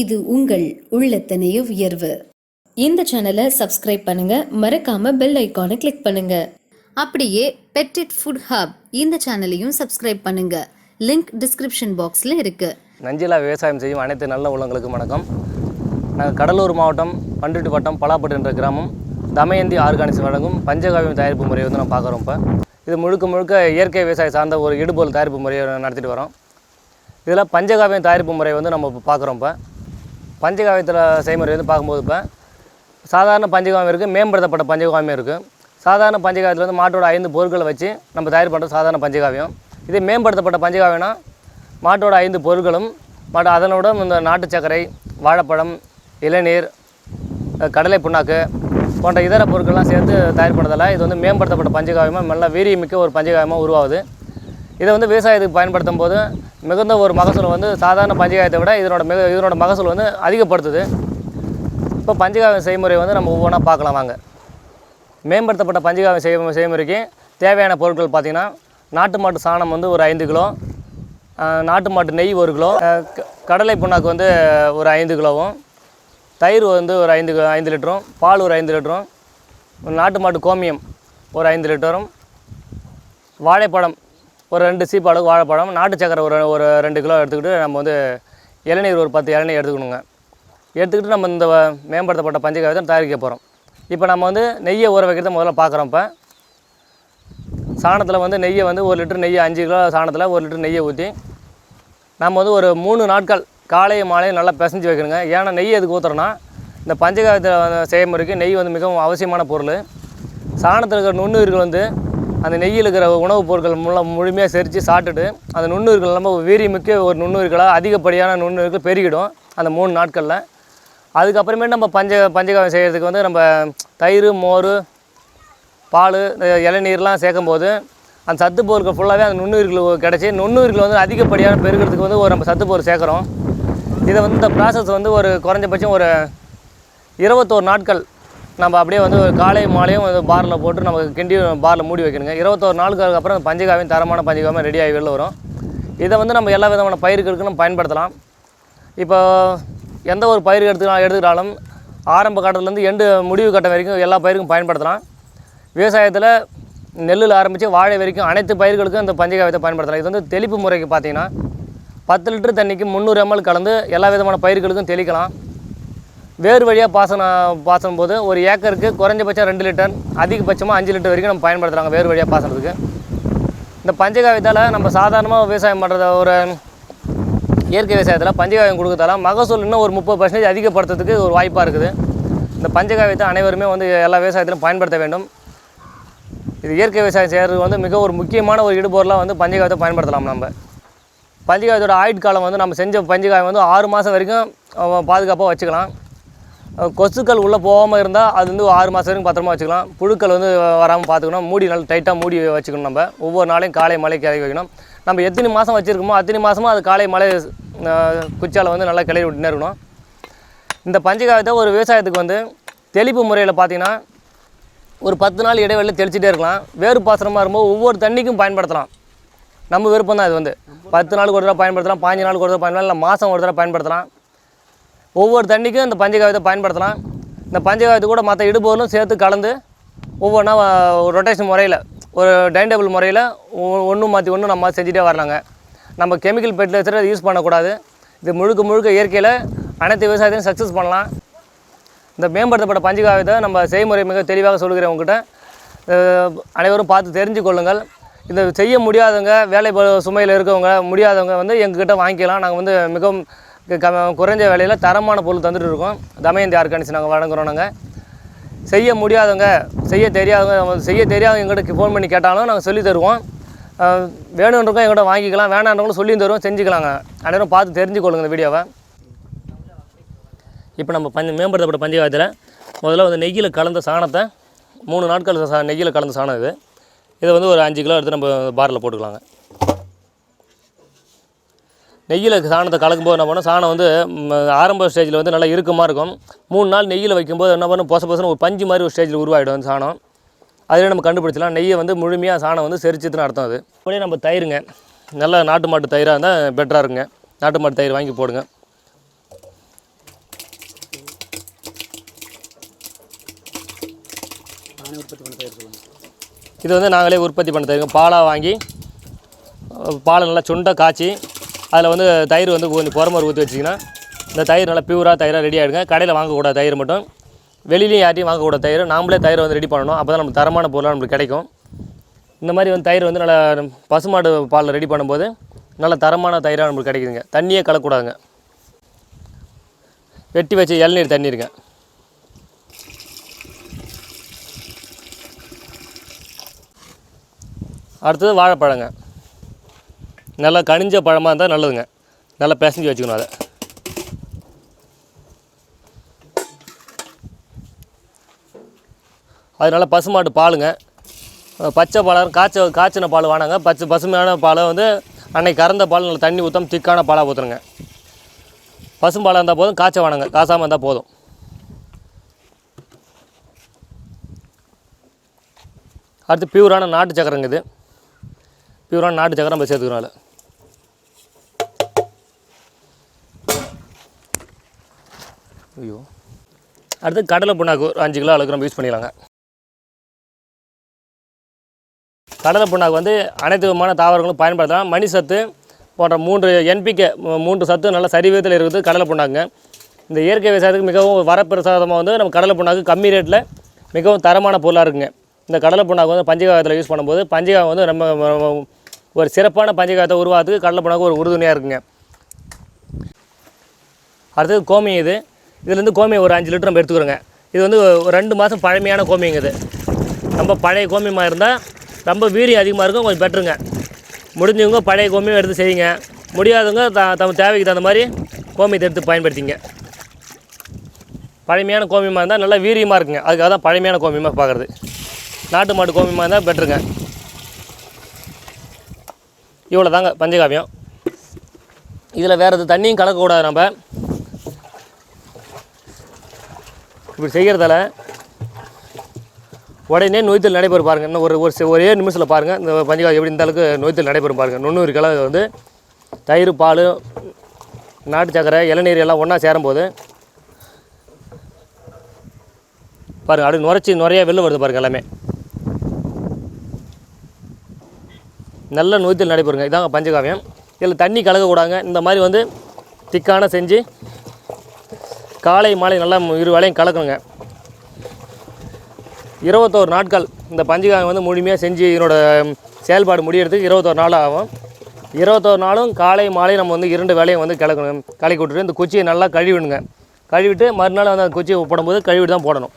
இது உங்கள் உள்ளத்தனைய உயர்வு. இந்த சேனலை சப்ஸ்கிரைப் பண்ணுங்க. மறக்காம பெல் ஐக்கானை கிளிக் பண்ணுங்க. அப்படியே பெட்டிட் ஃபுட் ஹப் இந்த சேனலையும் சப்ஸ்கிரைப் பண்ணுங்க. லிங்க் டிஸ்கிரிப்ஷன் பாக்ஸ்ல இருக்கு. நஞ்சிலா விவசாயம் செய்யும் அனைத்து நல்ல உள்ளங்களுக்கும் வணக்கம். நாங்கள் கடலூர் மாவட்டம் பண்ருட்டி வட்டம் பலாப்பட்டு என்ற கிராமம் தமயந்தி ஆர்கானிக்ஸ் வழங்கும் பஞ்சகாவியம் தயாரிப்பு முறையை வந்து நம்ம பார்க்குறோம் இப்போ. இது முழுக்க முழுக்க இயற்கை விவசாயம் சார்ந்த ஒரு இடுபொருள் தயாரிப்பு முறையை நடத்திட்டு வரோம். இதில் பஞ்சகாவியம் தயாரிப்பு முறை வந்து நம்ம இப்போ பார்க்குறோம் இப்போ. பஞ்சகாவியத்தில் செய்முறை வந்து பார்க்கும்போது இப்போ சாதாரண பஞ்சகாவியம் இருக்குது மேம்படுத்தப்பட்ட பஞ்சகாவியம் இருக்குது சாதாரண பஞ்சகாவியத்தில் வந்து மாட்டோட ஐந்து பொருட்களை வச்சு நம்ம தயார் பண்ணுறது சாதாரண பஞ்சகாவியம். இதே மேம்படுத்தப்பட்ட பஞ்சகாவியம்னா மாட்டோட ஐந்து பொருட்களும் மாட்டு அதனோட இந்த நாட்டு சர்க்கரை வாழைப்பழம் இளநீர் கடலை புண்ணாக்கு போன்ற இதர பொருட்கள்லாம் சேர்த்து தயார் பண்ணதால் இது வந்து மேம்படுத்தப்பட்ட பஞ்சகாவியமாக நல்லா வீரியமிக்க ஒரு பஞ்சகாவியமாக உருவாகுது. இதை வந்து விவசாயத்துக்கு பயன்படுத்தும் போது மிகுந்த ஒரு மகசூல் வந்து சாதாரண பஞ்சகாயத்தை விட இதனோட மிக இதனோட மகசூல் வந்து அதிகப்படுத்துது. இப்போ பஞ்சகாவியம் செய்முறை வந்து நம்ம ஒவ்வொன்றா பார்க்கலாம் வாங்க. மேம்படுத்தப்பட்ட பஞ்சகாவியம் செய் செய்முறைக்கு தேவையான பொருட்கள் பார்த்திங்கன்னா நாட்டு மாட்டு சாணம் வந்து ஒரு ஐந்து கிலோ நாட்டு மாட்டு நெய் ஒரு கிலோ க- கடலை புண்ணாக்கு வந்து ஒரு ஐந்து கிலோவும் தயிர் வந்து ஒரு ஐந்து ஐந்து லிட்டரும் பால் ஒரு ஐந்து லிட்டரும் நாட்டு மாட்டு கோமியம் ஒரு ஐந்து லிட்டரும் வாழைப்பழம் ஒரு ரெண்டு சீப்பு அளவுக்கு வாழைப்பழம் நாட்டு சக்கரை ஒரு ஒரு ரெண்டு கிலோ எடுத்துக்கிட்டு நம்ம வந்து இளநீர் ஒரு பத்து இளநீர் எடுத்துக்கணுங்க. எடுத்துக்கிட்டு நம்ம இந்த மேம்படுத்தப்பட்ட பஞ்சகாவியத்தை தயாரிக்க போகிறோம் இப்போ நம்ம வந்து நெய்யை ஊற வைக்கிறத முதல்ல பார்க்குறோம் இப்போ. சாணத்தில் வந்து நெய்யை வந்து ஒரு லிட்டர் நெய்யை அஞ்சு கிலோ சாணத்தில் ஒரு லிட்டர் நெய்யை ஊற்றி நம்ம வந்து ஒரு மூணு நாட்கள் காலையும் மாலையும் நல்லா பிசைஞ்சு வைக்கணுங்க. ஏன்னா நெய் எதுக்கு ஊற்றுறோன்னா இந்த பஞ்சகாவியத்தில் செய்முறைக்கு நெய் வந்து மிகவும் அவசியமான பொருள். சாணத்தில் இருக்கிற நுண்ணுயிர்கள் வந்து அந்த நெய்யில் இருக்கிற உணவுப் பொருட்கள் மூலம் முழுமையாக செரித்து சாப்பிட்டுட்டு அந்த நுண்ணுயிர்கள் இல்லாமல் வீரியமிக்க ஒரு நுண்ணுயிர்களாக அதிகப்படியான நுண்ணுயிர்கள் பெருகிடும் அந்த மூணு நாட்களில். அதுக்கப்புறமேட்டு நம்ம பஞ்ச பஞ்சகாவியம் செய்கிறதுக்கு வந்து நம்ம தயிர் மோர் பால் இந்த இளநீர்லாம் சேர்க்கும்போது அந்த சத்து பொருட்கள் ஃபுல்லாகவே அந்த நுண்ணுயிர்கள் கிடச்சி நுண்ணுயிர்கள் வந்து அதிகப்படியான பெருகிறதுக்கு வந்து ஒரு நம்ம சத்து பொருள் சேர்க்குறோம். இதை வந்து இந்த ப்ராசஸ் வந்து ஒரு குறைஞ்சபட்சம் ஒரு இருபத்தோரு நாட்கள் நம்ம அப்படியே வந்து ஒரு காலை மாலையும் வந்து பாரில் போட்டு நம்ம கிண்டி பாரில் மூடி வைக்கணுங்க. இருபத்தோரு நாளுக்கு அப்புறம் அந்த பஞ்சகாவியம் தரமான பஞ்சகாவியம் ரெடி ஆகி வெளில வரும். இதை வந்து நம்ம எல்லா விதமான பயிர்களுக்கும் நம்ம பயன்படுத்தலாம். இப்போ எந்த ஒரு பயிர் எடுத்துக்கலாம் எடுத்துக்கிட்டாலும் ஆரம்ப கட்டத்துலேருந்து எண்டு முடிவு கட்டம் வரைக்கும் எல்லா பயிருக்கும் பயன்படுத்தலாம். விவசாயத்தில் நெல்லில் ஆரம்பித்து வாழை வரைக்கும் அனைத்து பயிர்களுக்கும் இந்த பஞ்சகாவியத்தை பயன்படுத்தலாம். இது வந்து தெளிப்பு முறைக்கு பார்த்தீங்கன்னா பத்து லிட்டர் தண்ணிக்கு முந்நூறு எம்எல் கலந்து எல்லா விதமான பயிர்களுக்கும் தெளிக்கலாம். வேறு வழியாக பாசனம் பாசனம் போது ஒரு ஏக்கருக்கு குறைஞ்சபட்சம் ரெண்டு லிட்டர் அதிகபட்சமாக அஞ்சு லிட்டர் வரைக்கும் நம்ம பயன்படுத்துகிறாங்க வேறு வழியாக பாசனத்துக்கு. இந்த பஞ்சகாவியத்தால் நம்ம சாதாரணமாக விவசாயம் பண்ணுறத ஒரு இயற்கை விவசாயத்தில் பஞ்சகாவியம் கொடுக்கறதால மகசூல் இன்னும் ஒரு முப்பது பர்சன்டேஜ் அதிகப்படுத்துறதுக்கு ஒரு வாய்ப்பாக இருக்குது. இந்த பஞ்சகாவியத்தை அனைவருமே வந்து எல்லா விவசாயத்திலும் பயன்படுத்த வேண்டும். இது இயற்கை விவசாயம் செய்கிறது வந்து மிக ஒரு முக்கியமான ஒரு இடுபொருளாக வந்து பஞ்சகாவியத்தை பயன்படுத்தலாம் நம்ம. பஞ்சகாவியத்தோட ஆயுட்காலம் வந்து நம்ம செஞ்ச பஞ்சகாயம் வந்து ஆறு மாதம் வரைக்கும் பாதுகாப்பாக வச்சுக்கலாம். கொசுக்கள் உள்ளே போகாமல் இருந்தால் அது வந்து ஆறு மாதம் வரைக்கும் பத்திரமா வச்சுக்கலாம். புழுக்கள் வந்து வராமல் பார்த்துக்கணும் மூடி நல்லா டைட்டாக மூடி வச்சுக்கணும் நம்ம. ஒவ்வொரு நாளையும் காலை மழை கிளறி வைக்கணும். நம்ம எத்தனை மாதம் வச்சுருக்கோமோ அத்தனை மாதமும் அது காலை மழை குச்சால் வந்து நல்லா கிளறி விட்டுனே இருக்கணும். இந்த பஞ்சகாவியத்தை ஒரு விவசாயத்துக்கு வந்து தெளிப்பு முறையில் பார்த்தீங்கன்னா ஒரு பத்து நாள் இடைவெளியில் தெளிச்சிட்டே இருக்கலாம். வேறு பாசனமாக இருக்கும்போது ஒவ்வொரு தண்ணிக்கும் பயன்படுத்தலாம். நம்ம விருப்பம் தான் இது வந்து. பத்து நாளுக்கு ஒரு தடவை பயன்படுத்தலாம் பாஞ்சு நாளுக்கு ஒரு தடவை பயன்படுத்தலாம் இல்லை மாதம் ஒரு தடவை பயன்படுத்தலாம். ஒவ்வொரு தண்ணிக்கும் இந்த பஞ்சகாவியத்தை பயன்படுத்தலாம். இந்த பஞ்சகாவியத்தை கூட மற்ற இடுபொருளும் சேர்த்து கலந்து ஒவ்வொன்றா ரொட்டேஷன் முறையில் ஒரு டைன் டேபிள் முறையில் ஒன்று மாற்றி ஒன்று நம்ம செஞ்சுட்டே வரலாங்க. நம்ம கெமிக்கல் ஃபெர்டிலைசரை யூஸ் பண்ணக்கூடாது. இது முழுக்க முழுக்க இயற்கையில் அனைத்து விவசாயத்தையும் சக்ஸஸ் பண்ணலாம். இந்த மேம்படுத்தப்பட்ட பஞ்சகாவியத்தை நம்ம செய்முறை மிக தெளிவாக சொல்கிறேன் உங்ககிட்ட. அனைவரும் பார்த்து தெரிஞ்சு கொள்ளுங்கள். இதை செய்ய முடியாதவங்க வேலை சுமையில் இருக்கவங்க முடியாதவங்க வந்து எங்ககிட்ட வாங்கிக்கலாம். நாங்கள் வந்து மிகவும் குறைஞ்ச விலையில் தரமான பொருள் தந்துட்டு இருக்கோம். தமயந்தி ஆர்கானிக்ஸ் நாங்கள் வழங்குறோம் நாங்கள் செய்ய முடியாதவங்க செய்ய தெரியாதவங்க செய்ய தெரியாதவங்க எங்கள்கிட்ட ஃபோன் பண்ணி கேட்டாலும் நாங்கள் சொல்லி தருவோம். அஹ் வேணுன்றவங்க எங்கிட்ட வாங்கிக்கலாம் வேணான்றவங்களும் சொல்லி தருவோம் செஞ்சுக்கலாங்க. அனைவரும் பார்த்து தெரிஞ்சுக்கொள்ளுங்க இந்த வீடியோவை. இப்போ நம்ம பஞ்ச மேம்படுத்தப்பட்ட பஞ்சகாயத்தில் முதல்ல வந்து நெய்யில் கலந்த சாணத்தை மூணு நாட்கள் சா நெய்யில் கலந்த சாணம் இது. இதை வந்து ஒரு அஞ்சு கிலோ எடுத்து நம்ம பாரில் போட்டுக்கலாங்க. நெய்யில் சாணத்தை கலக்கும்போது என்ன பண்ணோம்? சாணம் வந்து ஆரம்ப ஸ்டேஜில் வந்து நல்லா இருக்குமா இருக்கும். மூணு நாள் நெய்யில் வைக்கும்போது என்ன பண்ணும்? பொச பொசன்னு ஒரு பஞ்சு மாதிரி ஒரு ஸ்டேஜில் உருவாகிடும் சாணம். அதிலே நம்ம கண்டுபிடிச்சலாம் நெய்யை வந்து முழுமையாக சாணம் வந்து செரிச்சதுன்னு அர்த்தம் அது. அப்படியே நம்ம தயிருங்க. நல்லா நாட்டு மாட்டு தயிராக இருந்தால் பெட்டராக இருக்குங்க. நாட்டு மாட்டு தயிர் வாங்கி போடுங்க. இது வந்து நாங்களே உற்பத்தி பண்ண தயிருங்க. பாலாக வாங்கி பாலை நல்லா சுண்டை காய்ச்சி அதில் வந்து தயிர் வந்து கொஞ்சம் புறமர் ஊற்றி வச்சிங்கன்னா இந்த தயிர் நல்லா பியூராக தயிராக ரெடி ஆகிடுங்க கடையில் வாங்கக்கூடாது தயிர் மட்டும். வெளியிலையும் யார்ட்டையும் வாங்கக்கூடாது தயிர். நாமளே தயிர் வந்து ரெடி பண்ணணும். அப்போ தான் நமக்கு தரமான பொருளாக நம்மளுக்கு கிடைக்கும். இந்த மாதிரி வந்து தயிர் வந்து நல்லா பசுமாடு பாலில் ரெடி பண்ணும்போது நல்ல தரமான தயிராக நம்மளுக்கு கிடைக்குதுங்க. தண்ணியே கலக்கூடாதுங்க வெட்டி வச்ச இளநீர் தண்ணீருங்க. அடுத்தது வாழைப்பழங்க. நல்லா கனிஞ்ச பழமாக இருந்தால் நல்லதுங்க. நல்லா பிசைஞ்சு வச்சுக்கணும் அதை. அது நல்லா பசுமாட்டு பாலுங்க. பச்சை பாலாக காய்ச்ச காய்ச்சின பால் வேணாங்க. பச்சை பசுமையான பாலை வந்து அன்னைக்கு கறந்த பால் நல்லா தண்ணி ஊற்றாம திக்கான பாலாக ஊற்றுருங்க பசும்பாலாக இருந்தால் போதும் காய்ச்ச வேணாங்க. காசாமல் இருந்தால் போதும். அடுத்து பியூரான நாட்டு சக்கரங்க இது. பியூரான நாட்டு சக்கரம் நம்ம சேர்த்துக்கிறோம் அதில். ஐயோ. அடுத்து கடலை புண்ணாக்கு ஒரு அஞ்சு கிலோ அளவுக்கு நம்ம யூஸ் பண்ணிக்கலாங்க. கடலை புண்ணாக்கு வந்து அனைத்து விதமான தாவரங்களும் பயன்படுத்தலாம். மணி சத்து போன்ற மூன்று என்பிகே மூன்று சத்து நல்ல சரிவிதத்தில் இருக்குது கடலை புண்ணாக்குங்க. இந்த இயற்கை விவசாயத்துக்கு மிகவும் வரப்பிரசாதமாக வந்து நம்ம கடலை புண்ணாக்கு கம்மி ரேட்டில் மிகவும் தரமான பொருளாக இருக்குங்க. இந்த கடலை புண்ணாக்கு வந்து பஞ்சகாயத்தில் யூஸ் பண்ணும்போது பஞ்சகாயம் வந்து நம்ம ஒரு சிறப்பான பஞ்சகாயத்தை உருவாகிறதுக்கு கடலை புண்ணாக்கு ஒரு உறுதுணையாக இருக்குங்க. அடுத்தது கோமியம் இது. இதுலேருந்து கோமியம் ஒரு அஞ்சு லிட்டர் நம்ம எடுத்துக்கிறோங்க. இது வந்து ஒரு ரெண்டு மாதம் பழமையான கோமியங்க இது. ரொம்ப பழைய கோமியமாக இருந்தால் ரொம்ப வீரியம் அதிகமாக இருக்கும் கொஞ்சம் பெட்டருங்க. முடிஞ்சவங்க பழைய கோமியம் எடுத்து செய்யுங்க. முடியாதவங்க த தம் தேவைக்கு தகுந்த மாதிரி கோமியத்தை எடுத்து பயன்படுத்திங்க. பழமையான கோமியமாக இருந்தால் நல்லா வீரியமாக இருக்குங்க. அதுக்காக தான் பழமையான கோமியமாக பார்க்குறது. நாட்டு மாட்டு கோமியமாக இருந்தால் பெட்டருங்க. இவ்வளோ தாங்க பஞ்சகாவியம். இதில் வேறு எது தண்ணியும் கலக்கக்கூடாது நம்ம. இப்படி செய்கிறதால உடனே நோய்த்தல் நடைபெறும் பாருங்கள் இன்னும் ஒரு ஒரு ஒரே நிமிஷத்தில் பாருங்கள் இந்த பஞ்சகாலம் எப்படி இந்த அளவுக்கு நோய்த்தல் நடைபெறும் பாருங்கள் நுண்ணூறு கிழக்கு வந்து தயிர் பால் நாட்டு சக்கரை இளநீர் எல்லாம் ஒன்றா சேரும்போது பாருங்கள் அப்படி நுரைச்சி நுறைய வெளில வருது பாருங்கள் எல்லாமே. நல்ல நோய்த்தல் நடைபெறுங்க. இதாங்க பஞ்சகாவியம். இதில் தண்ணி கலக்கக்கூடாங்க இந்த மாதிரி வந்து திக்கான செஞ்சு காலை மாலை நல்லா இரு வேலையும் கலக்கணுங்க. இருபத்தோரு நாட்கள் இந்த பஞ்சகாயம் வந்து முழுமையாக செஞ்சு இதனோட செயல்பாடு முடியறதுக்கு இருபத்தோரு நாள் ஆகும். இருபத்தோரு நாளும் காலை மாலை நம்ம வந்து இரண்டு வேலையும் வந்து கலக்கணும். கலக்கி விட்டுட்டு இந்த குச்சியை நல்லா கழுவிடுங்க. கழுவிட்டு மறுநாள் வந்து அந்த குச்சியை போடும்போது கழுவிட்டு தான் போடணும்.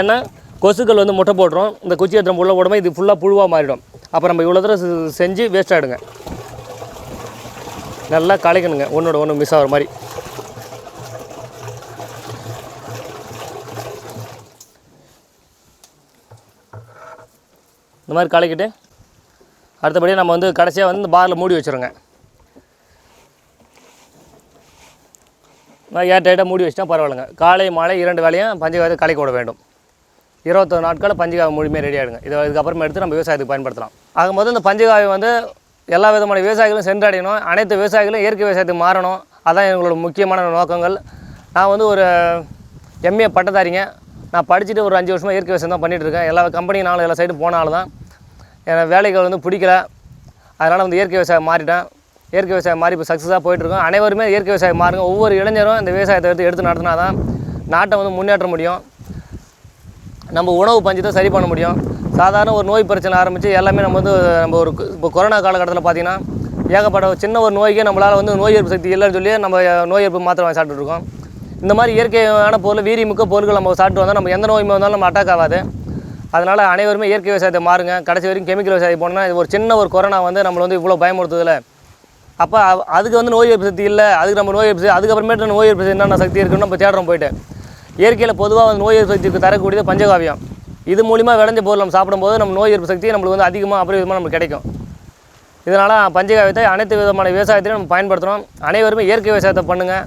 ஏன்னா கொசுக்கள் வந்து முட்டை போடுறோம் இந்த குச்சி எடுத்து உள்ள போடும்போது இது ஃபுல்லாக புழுவாக மாறிடும். அப்போ நம்ம இவ்வளோ தூரம் செஞ்சு வேஸ்ட் ஆகிடுங்க நல்லா கலக்கணுங்க. ஒன்றோட ஒன்று மிஸ் ஆகிற மாதிரி. இந்த மாதிரி கலக்கிட்டு அடுத்தபடியாக நம்ம வந்து கடைசியாக வந்து இந்த பாரில் மூடி வச்சுருங்க. ஏர்டைட்டாக மூடி வச்சுட்டா பரவாயில்லைங்க. காலை மாலை இரண்டு வேலையும் பஞ்சகாயத்தை கலக்கி விட வேண்டும். இருபத்தொரு நாட்கள் பஞ்சகாவை முழுமையாக ரெடி ஆகிடுங்க இதை இதுக்கப்புறமா எடுத்து நம்ம விவசாயத்துக்கு பயன்படுத்தலாம். ஆக முதல்ல இந்த பஞ்சகாவை வந்து எல்லா விதமான விவசாயிகளும் சென்றடையணும். அனைத்து விவசாயிகளும் இயற்கை விவசாயத்துக்கு மாறணும். அதான் எங்களோட முக்கியமான நோக்கங்கள். நான் வந்து ஒரு எம்ஏ பட்டதாரிங்க. நான் படிச்சுட்டு ஒரு அஞ்சு வருஷமாக இயற்கை விவசாயம் தான் பண்ணிகிட்ருக்கேன் எல்லா கம்பெனி எல்லா சைடும் போனாலும் தான் எனக்கு வேலைகள் வந்து பிடிக்கல. அதனால் வந்து இயற்கை விவசாயம் மாறிட்டேன். இயற்கை விவசாயம் மாறி இப்போ சக்ஸஸாக போயிட்டுருக்கோம். அனைவருமே இயற்கை விவசாயம் மாறுங்க. ஒவ்வொரு இளைஞரும் இந்த விவசாயத்தை எடுத்து எடுத்து நடத்தினா தான் நாட்டை வந்து முன்னேற்ற முடியும். நம்ம உணவு பஞ்சத்தை சரி பண்ண முடியும். சாதாரண ஒரு நோய் பிரச்சனை ஆரம்பித்து எல்லாமே நம்ம வந்து நம்ம ஒரு இப்போ கொரோனா காலகட்டத்தில் பார்த்திங்கன்னா ஏகப்பட்ட சின்ன ஒரு நோய்க்கே நம்மளால் வந்து நோய் எதிர்ப்பு சக்தி இல்லைன்னு சொல்லி நம்ம நோய் எதிர்ப்பு மாத்திரை வாங்கி சாப்பிட்டுட்டு இந்த மாதிரி இயற்கையான பொருள் வீரியமிக்க பொருட்கள் நம்ம சாப்பிட்டு வந்தால் நம்ம எந்த நோயுமே வந்தாலும் நம்ம அட்டாக் ஆகாது. அதனால் அனைவருமே இயற்கை விவசாயத்தை மாறுங்க. கடைசி வரைக்கும் கெமிக்கல் விவசாயம் போனால் இது ஒரு சின்ன ஒரு கொரோனா வந்து நம்மளை வந்து இவ்வளோ பயமுறுத்துதில்ல அப்போ அதுக்கு வந்து நோய் எதிர்ப்பு சக்தி இல்லை. அதுக்கு நம்ம நோய் எதிர்ப்பு சக்தி அதுக்கப்புறமேட்டு நோய் எதிர்ப்பு சக்தி என்னென்ன சக்தி இருக்குன்னு நம்ம தேடுறோம் போயிட்டு. இயற்கையில் பொதுவாக வந்து நோய் எதிர்ப்பு சக்திக்கு தரக்கூடியது பஞ்சகாவியம். இது மூலிமா விளைஞ்ச பொருள் நம்ம சாப்பிடும்போது நம்ம நோய் எதிர்ப்பு சக்தி நம்மளுக்கு வந்து அதிகமாக அபரிவிதமாக நமக்கு கிடைக்கும். இதனால் பஞ்சகாவியத்தை அனைத்து விதமான விவசாயத்தையும் நம்ம பயன்படுத்துகிறோம் அனைவருமே இயற்கை விவசாயத்தை பண்ணுங்கள்